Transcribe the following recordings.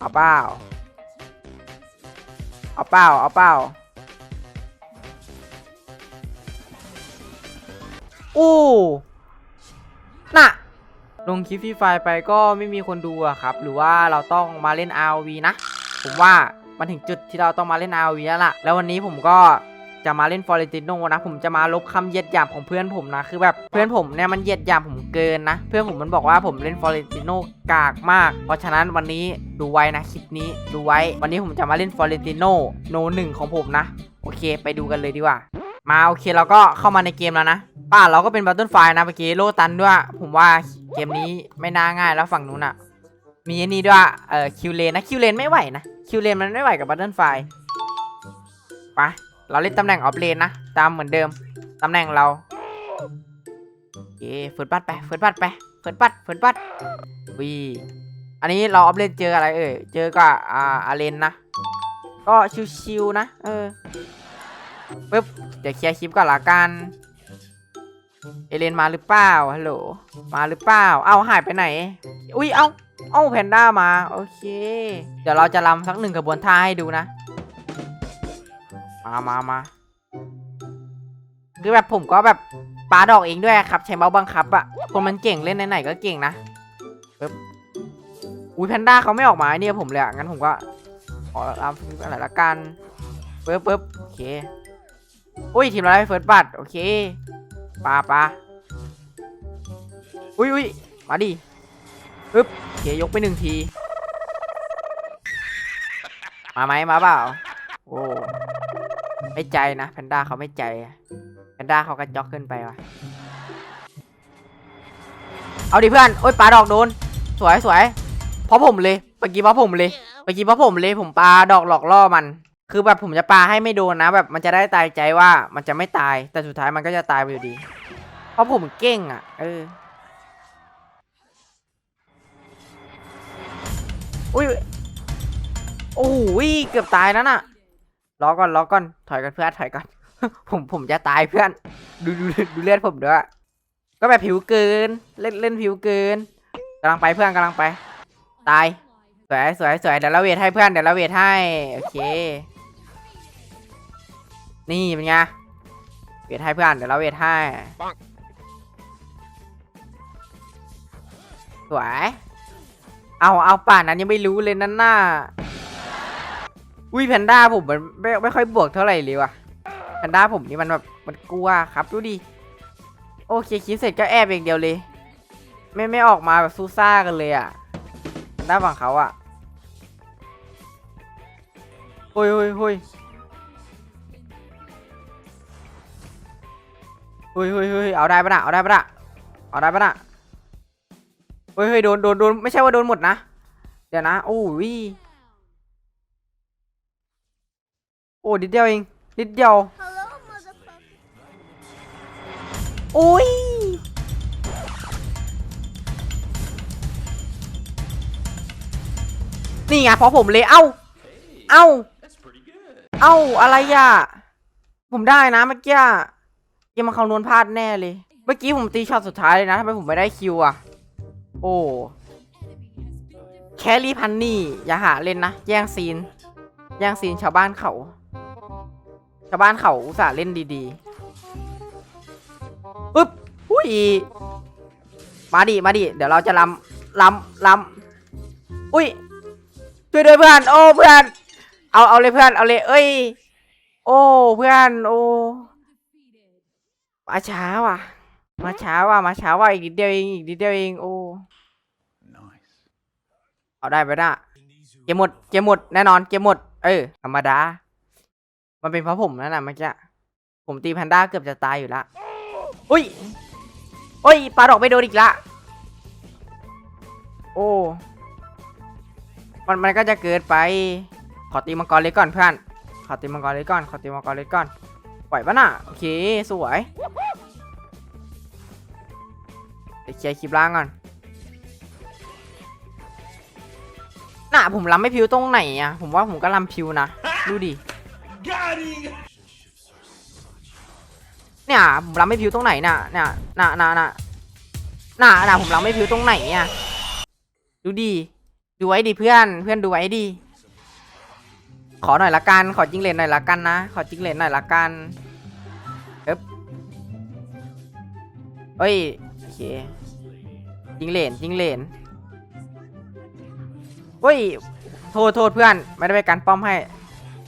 เอาเปล่า เอาเปล่า เอาเปล่า อู้น่ะ ลงคลิปฟรีไฟไปก็ไม่มีคนดูอะครับ หรือว่าเราต้องมาเล่น RV นะ ผมว่ามันถึงจุดที่เราต้องมาเล่น RV แล้วล่ะ แล้ววันนี้ผมก็ จะมาเล่นฟอร์เรนติโนนะ ผมจะมาลบคำเยียดหยามของเพื่อนผมนะ คือแบบเพื่อนผมเนี่ยมันเยียดหยามผมเกินนะ เพื่อนผมมันบอกว่าผมเล่นฟอร์เรนติโนกากมาก เพราะฉะนั้นวันนี้ดูไว้นะคลิปนี้ดูไว้ วันนี้ผมจะมาเล่นฟอร์เรนติโนโนหนึ่งของผมนะ โอเคไปดูกันเลยดีกว่า มาโอเคเราก็เข้ามาในเกมแล้วนะป้าเราก็เป็นบัตเทิลไฟนะเมื่อกี้โลตันด้วย ผมว่าเกมนี้ไม่น่าง่ายแล้วฝั่งนู้นอะมีอันนี้ด้วยเอ่อคิวเลนนะคิวเลนไม่ไหวนะคิวเลนมันไม่ไหวกับบัตเทิลไฟไป เราเล่นตำแหน่งออฟเลนนะ ตามเหมือนเดิม ตำแหน่งเราโอเคเฟิร์สบัตไปเฟิร์สบัตไปเฟิร์สบัตเฟิร์สบัตวีอันนี้เราออฟเลนเจออะไรเอ่ย เจอกับอ่าอาเลนนะ ก็ชิวๆนะ เออปึ๊บ เดี๋ยวเคลียร์คลิปก่อนละกัน เอเลนมาหรือเปล่า ฮัลโหล มาหรือเปล่า เอ้าหายไปไหน อุ้ย เอ้า เอ้าแพนด้ามา โอเค เดี๋ยวเราจะรำสักหนึ่งกระบวนท่าให้ดูนะ มามามาคือแบบผมก็แบบปาดอกเองด้วยครับใช้เมาส์บังคับอะคนมันเก่งเล่นไหนๆก็เก่งนะปึ๊บอุ้ยแพนด้าเขาไม่ออกมาไอ้เนี่ยผมเลยอะงั้นผมก็ขอรำอะไรละกันปึ๊บปึ๊บโอเคอุ้ยทีมเราได้เฟิร์สบัตโอเคปาปาอุ้ยอุ้ยมาดิปึ๊บโอเคยกไปหนึ่งที มาไหมมาเปล่าโอ้ ไม่ใจนะแพนด้าเขาไม่ใจแพนด้าเขากระจอกเกินไปว่ะเอาดิเพื่อนโอ้ยปลาดอกโดน สวยสวยเพราะผมเลยเมื่อกี้เพราะผมเลยเมื่อกี้เพราะผมเลยผมปลาดอกหลอกล่อมัน คือแบบผมจะปลาให้ไม่โดนนะ แบบมันจะได้ตายใจว่ามันจะไม่ตาย แต่สุดท้ายมันก็จะตายไปอยู่ดี เพราะผมเก่งอะ เอออุ้ยโอ้โหเกือบตายแล้วน่ะ รอก่อนรอก่อนถอยกันเพื่อนถอยก่อน ผมผมจะตายเพื่อน ดูดูดูเลือดผมด้วยก็แบบผิวเกิน เล่นเล่นผิวเกินกำลังไปเพื่อนกำลังไป ตาย สวยสวยสวยเดี๋ยวเราเวทให้เพื่อนเดี๋ยวเราเวทให้โอเค นี่เป็นไงเวทให้เพื่อนเดี๋ยวเราเวทให้สวยเอาเอาป่านนั้นยังไม่รู้เลยนั่นน่า อุ้ยแพนด้าผมมันไม่ไม่ค่อยบวกเท่าไหร่เลยว่ะแพนด้าผมนี่มันแบบมันกลัวครับดูดิโอเคคิดเสร็จก็แอบอย่างเดียวเลย ไม่ไม่ออกมาแบบซูซ่ากันเลยอะแพนด้าฝั่งเขาอะโอ้ยโอ้ยโอ้ยเฮ้ยเฮ้ยเฮ้ยเอาได้ปะนะเอาได้ปะนะเอาได้ปะนะเฮ้ยเฮ้ยโดนโดนโดนไม่ใช่ว่าโดนหมดนะ เดี๋ยวนะ โอ้ย โอ้นิดเดียวเอง นิดเดียว Hello, motherfucker. โอ้ย นี่ไงเพราะผมเลย เอ้า เอ้า เอ้า อะไรอะ ผมได้นะเมื่อกี้อะเกมมันคำนวณพลาดแน่เลย เมื่อกี้ผมตีช็อตสุดท้ายเลยนะทำไมผมไม่ได้คิวอะ โอ้แคลรี่พันนี่ อย่าหาเล่นนะ แย่งซีน แย่งซีนชาวบ้านเขา ชาวบ้านเขาอุตส่าห์เล่นดีๆปึ๊บอุ้ยมาดิมาดิเดี๋ยวเราจะลำลำลำอุ้ยช่วยด้วยเพื่อนโอ้เพื่อนเอาเอาเลยเพื่อนเอาเลย เอ้ย โอ้เพื่อนโอ้มาช้าว่ะ มาช้าว่ะมาช้าว่ะอีกนิดเดียวเองอีกนิดเดียวเองโอ้เอาได้ไปได้เกมหมดเกมหมดแน่นอนเกมหมด เออธรรมดา มันเป็นเพราะผมนั่นแหละเมื่อกี้ ผมตีแพนด้าเกือบจะตายอยู่ละอุ้ยโอ้ยปลาดอกไม่โดนอีกละ โอ้ มันมันก็จะเกิดไป ขอตีมังกรเล็กก่อนเพื่อน ขอตีมังกรเล็กก่อน ขอตีมังกรเล็กก่อน ปล่อยปะน่ะ โอเค สวยเดี๋ยวเคลียร์คลิปล่างก่อน น่ะผมลำไม่พิวตรงไหนอะ ผมว่าผมก็ลำพิวนะ ดูดิ เนี่ยผมรับไม่พิวตรงไหนน่ะเนี่ยน่ะน่ะน่ะน่ะน่ะผมรับไม่พิวตรงไหนอะดูดิดูไว้ดิเพื่อนเพื่อนดูไว้ดิขอหน่อยละกัน ขอจิงเลนหน่อยละกันนะ ขอจิงเลนหน่อยละกันเอ๊บเฮ้ยโอเคจิงเลนจิงเลนเฮ้ยโทษโทษเพื่อนไม่ได้ไปกันป้อมให้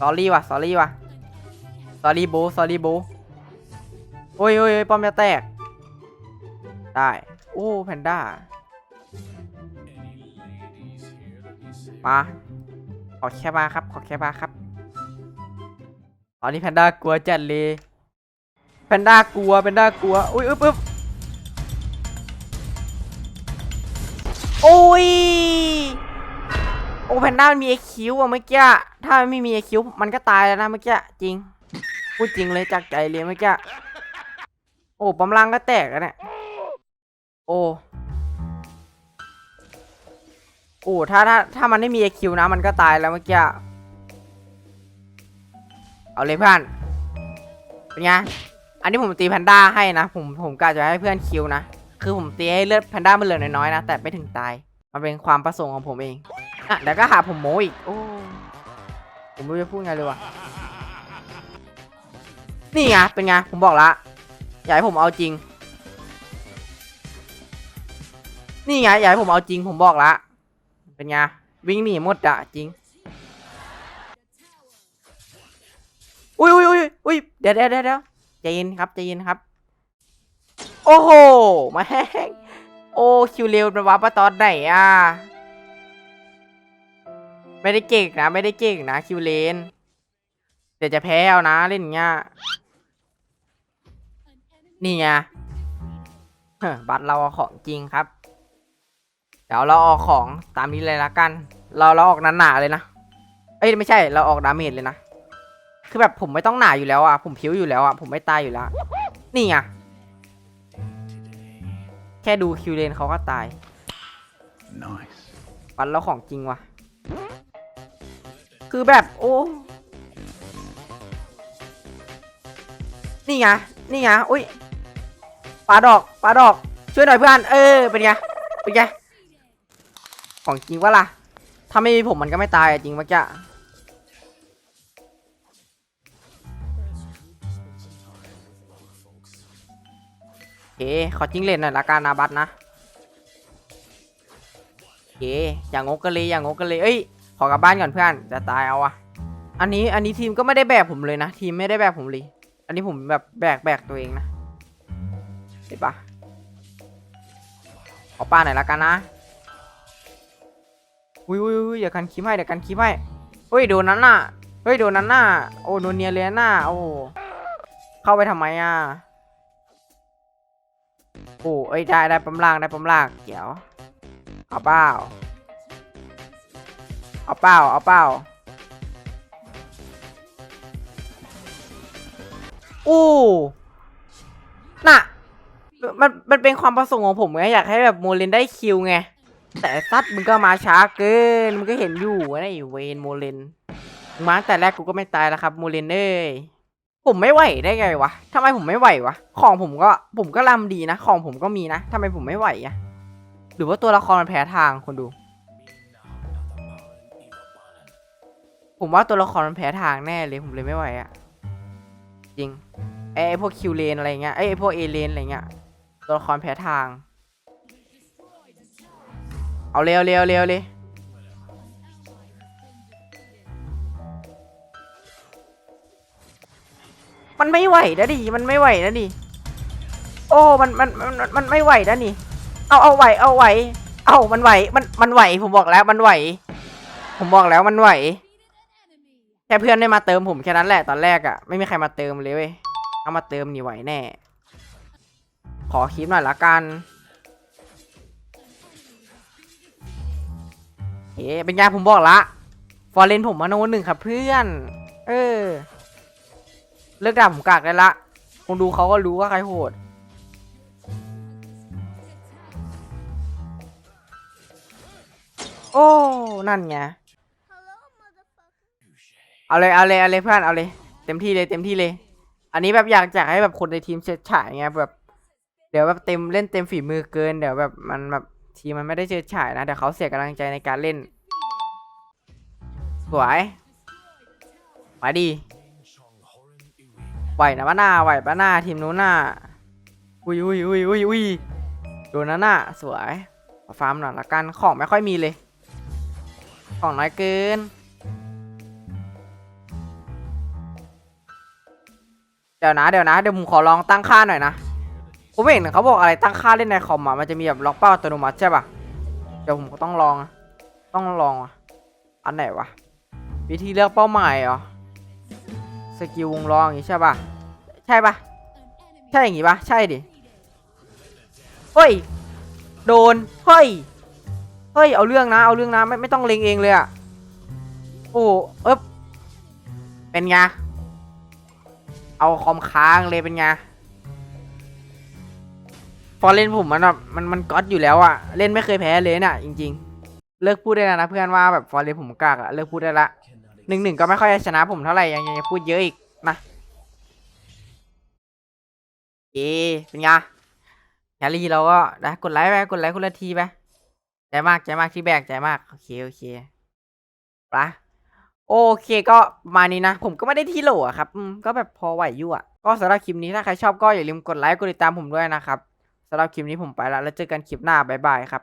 สอรี่ว่ะสอรี่ว่ะสอรี่โบสอรี่บโอ้ยโอ้ยโอ้ยป้อมจะแตก ได้โอ้แพนด้ามาขอแค่มาครับขอแค่มาครับ ตอนนี้แพนด้ากลัวจัดเลยแพนด้ากลัวแพนด้ากลัวอุ้ยอึ๊บอึ๊บโอ้ย โอ้แพนด้ามันมีเอคิวอะเมื่อกี้ ถ้ามันไม่มีเอคิวมันก็ตายแล้วนะเมื่อกี้ จริง พูดจริงเลยจากใจเลยเมื่อกี้ โอ้ปอมล่างก็แตกแล้วเนี่ย โอ้ โอ้ ถ้าถ้าถ้ามันไม่มี AQ นะ มันก็ตายแล้วเมื่อกี้ เอาเลยเพื่อนเป็นไง อันนี้ผมตีแพนด้าให้นะ ผมผมกะจะให้เพื่อนคิวนะ คือผมตีให้เลือดแพนด้ามันเหลือน้อยๆนะ แต่ไม่ถึงตาย มันเป็นความประสงค์ของผมเอง อะเดี๋ยวก็หาผมโมอีก โอ้ ผมไม่รู้จะพูดไงเลยวะนี่ไง เป็นไง ผมบอกละ อยากให้ผมเอาจริง นี่ไง อยากให้ผมเอาจริง ผมบอกละ เป็นไง วิ่งหนีหมดอะจริง อุ้ยอุ้ยอุ้ยอุ้ยเดี๋ยวเดี๋ยวเดี๋ยวใจเย็นครับ ใจเย็นครับ โอ้โห มาแห้งโอ้ คิวเร็วมันวับมาตอนไหนอะ ไม่ได้เก่งนะ ไม่ได้เก่งนะคิวเลนเดี๋ยวจะแพ้เอานะเล่นอย่างเงี้ยนี่ไงเฮ้อบัตรเราเอาของจริงครับ เดี๋ยวเราออกของตามนี้เลยละกัน เราเราออกหนาๆเลยนะ เอ้ยไม่ใช่ เราออกดาเมจเลยนะ คือแบบผมไม่ต้องหนาอยู่แล้วอะ ผมผิวอยู่แล้วอะ ผมไม่ตายอยู่แล้ว นี่ไง แค่ดูคิวเลนเขาก็ตาย Nice. ปันแล้วของจริงว่ะ คือแบบโอ้ นี่ไง นี่ไง อุ้ยปลาดอกปลาดอก ช่วยหน่อยเพื่อน เออ เป็นไง เป็นไง ของจริงวะล่ะ ถ้าไม่มีผมมันก็ไม่ตายจริงเมื่อกี้เค ขอจิ้งเล่นหน่อยละกันนะบัตนะเค อย่างงกกันเลยอย่างงกกันเลย เอ้ย ขอกลับบ้านก่อนเพื่อนจะตายเอาอะอันนี้อันนี้ทีมก็ไม่ได้แบกผมเลยนะ ทีมไม่ได้แบกผมเลย อันนี้ผมแบบแบกแบกตัวเองนะเห็นปะเอาป้าหน่อยละกันนะอุ้ยอุ้ยอุ้ยอย่ากันคิมให้เดี๋ยวกันคิมให้เฮ้ยโดนนั้นน่ะเฮ้ยโดนนั้นน่ะโอ้โดนเนียเลยน่ะโอ้เข้าไปทำไมอะโอ้เอ้ยได้ได้ปั๊มล่างได้ปั๊มล่างเดี๋ยวเอาเปล่า เอาเปล่าเอาเปล่าอู้น่ะ มันมันเป็นความประสงค์ของผมไงอยากให้แบบโมเลนได้คิวไง แต่ซัดมึงก็มาช้าเกินมึงก็เห็นอยู่ว่าไอ้เวนโมเลนมาแต่แรกกูก็ไม่ตายแล้วครับโมเลนเอ้ยผมไม่ไหวได้ไงวะทำไมผมไม่ไหววะ ของผมก็ผมก็ลำดีนะ ของผมก็มีนะทำไมผมไม่ไหวอะหรือว่าตัวละครมันแพ้ทางคนดู ผมว่าตัวละครมันแพ้ทางแน่เลยผมเลยไม่ไหวอะจริงไอ้พวกคิวเลนอะไรเงี้ยไอไอพวกเอเลนอะไรเงี้ยตัวละครแพ้ทาง เอาเร็วเร็วเร็วเลยมันไม่ไหวนะดิ มันไม่ไหวนะดิ โอ้ มัน มัน มัน มันไม่ไหวนะนี่ เอา เอาไหว เอาไหว เอามันไหว มัน มันไหว ผมบอกแล้ว มันไหว ผมบอกแล้ว มันไหว ค่เพื่อนได้มาเติมผมแค่นั้นแหละตอนแรกอะ่ะไม่มีใครมาเติมเลยเว้ยเอามาเติมนี่ไหวแน่ ขอคลิปหน่อยละกันเอ๊ะเป็นไงผมบอกละฟอร์เรนผมมาโนหนึ่งครับเพื่อน เออ เลิกด่าผมกากได้ละคงดูเขาก็รู้ว่าใครโหดโอ้ นั่นไง เอาเลยเอาเลยเอาเลยเพื่อนเอาเลย เต็มที่เลยเต็มที่เลย อันนี้แบบอยากจะให้แบบคนในทีมเฉิดฉายไงแบบ เดี๋ยวแบบเต็มเล่นเต็มฝีมือเกินเดี๋ยวแบบมันแบบทีมมันไม่ได้เฉิดฉายนะเดี๋ยวเขาเสียกำลังใจในการเล่น สวยมาดีไหวนะบ้าหน้าไหวบ้าหน้าทีมนู้นน่ะอุ้ยอุ้ยอุ้ยอุ้ยอุ้ยโดนนั่นน่ะสวยฟาร์มหน่อยละกันของไม่ค่อยมีเลย ของน้อยเกิน ดี๋ยวนะเดี๋ยวนะเดี๋ยวผมขอลองตั้งค่าหน่อยนะผมเห็นเขาบอกอะไรตั้งค่าเล่นในคอมอะมันจะมีแบบล็อกเป้าอัตโนมัติใช่ปะเดี๋ยวผมก็ต้องลองต้องลองอันไหนวะวิธีเลือกเป้าหมายเหรอสกิลวงล้ออย่างงี้ใช่ปะใช่ปะใช่อย่างงี้ปะใช่ดิเฮ้ยโดนเฮ้ยเฮ้ยเอาเรื่องนะเอาเรื่องนะไม่ไม่ต้องเล็งเองเลยอะโอ้เอ๊บเป็นไง เอาคอมค้างเลยเป็นไงฟอร์เล่นผมมันแบบมันมันก๊อตอยู่แล้วอะเล่นไม่เคยแพ้เลยเนี่ยจริง ๆ เลิกพูดได้แล้วนะเพื่อนว่าแบบฟอร์เล่นผมกากอะเลิกพูดได้ละหนึ่งหนึ่งก็ไม่ค่อยชนะผมเท่าไหร่ยังยังพูดเยอะอีกนะเอเป็นไงแคลรี่เราก็นะกดไลค์ไปกดไลค์คนละทีไปใจมากใจมากที่แบกใจมากโอเคโอเคปะ โอเคก็มานี้นะ ผมก็ไม่ได้ที่โหลอะครับก็แบบพอไหวอยู่อะก็สำหรับคลิปนี้ถ้าใครชอบก็อย่าลืมกดไลค์กดติดตามผมด้วยนะครับสำหรับคลิปนี้ผมไปแล้วแล้วเจอกันคลิปหน้าบ๊ายบายครับ